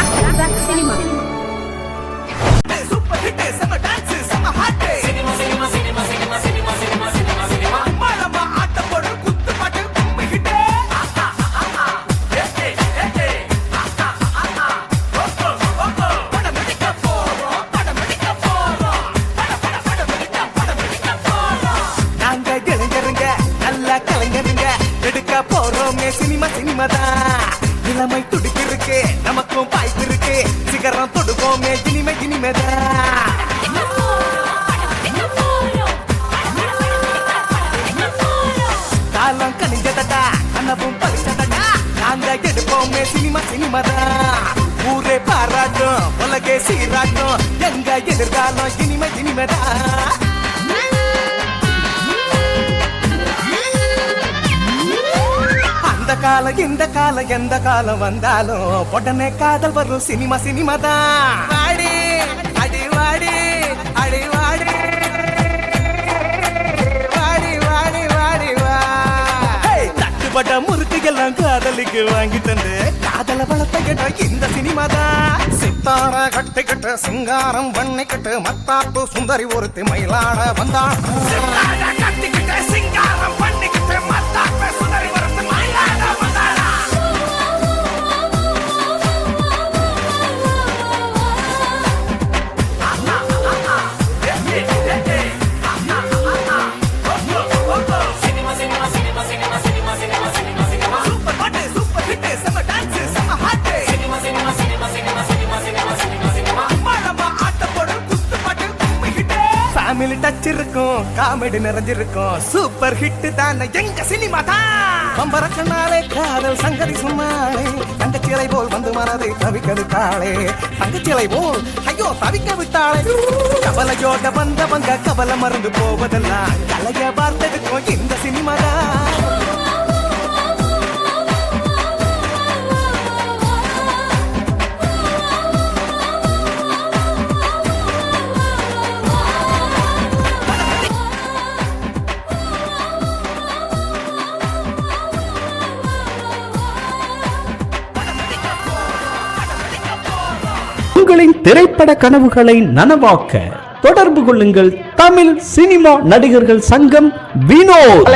Black Cinema. Super hit செம dance செம hot cinema cinema cinema cinema cinema cinema cinema cinema மலமா ஆட்ட போடு குத்து பாட்டு கும்மி ஹிட் கலைஞருங்க எடுக்க போறோமே சினிமா சினிமா தான் இளமை துடிக்க இருக்கு நமக்கும் பாய்ப்பு இருக்கு. சிகரம் தொடுவோமே இனிமே இனிமைதான் காலம் கணிஞ்சதடா கனவும் பறிச்சதடா நாங்க எடுப்போமே சினிமா சினிமா தான் ஊரே பாராட்டும் உலகே சீராட்டும். எங்க எதிர்காலம் காலம் இந்த காலம் எந்த காலம் வந்தாலும் உடனே காதல் வரும். சினிமா சினிமா தான். வாடி அடி வாடி அடி வாடி. வாடி வாடி வாடி வா. தட்டுப்பட்ட முறுக்கு எல்லாம் காதலிக்கு வாங்கி தந்து. காதல வளர்த்த கேட்ட இந்த சினிமா தான். சித்தார கட்டி கட்டு சிங்காரம் பண்ணி கட்டு மத்தாப்பு சுந்தரி ஒருத்தி மயிலாட வந்தாள் கட்டிக்கிட்டு சிங்காரம் தமிழ் டச் இருக்கும் காமெடி நிறைஞ்சிருக்கும் சூப்பர் ஹிட் தானே எங்க சினிமா தான்? பம்பரக்கண்ணாலே காதல் சங்கதி சொன்னாலே தங்கச்சிலை போல் வந்து மனதை தவிக்க விட்டாளே தங்கச்சிலை போல் ஐயோ தவிக்க விட்டாளே. கவலையோட வந்தவங்க கவலை மறந்து போவதெல்லாம் கலைய பார்த்ததுக்கும் இந்த சினிமா உங்களின் திரைப்பட கனவுகளை நனவாக்க தொடர்பு கொள்ளுங்கள் தமிழ் சினிமா நடிகர்கள் சங்கம் வினோத்.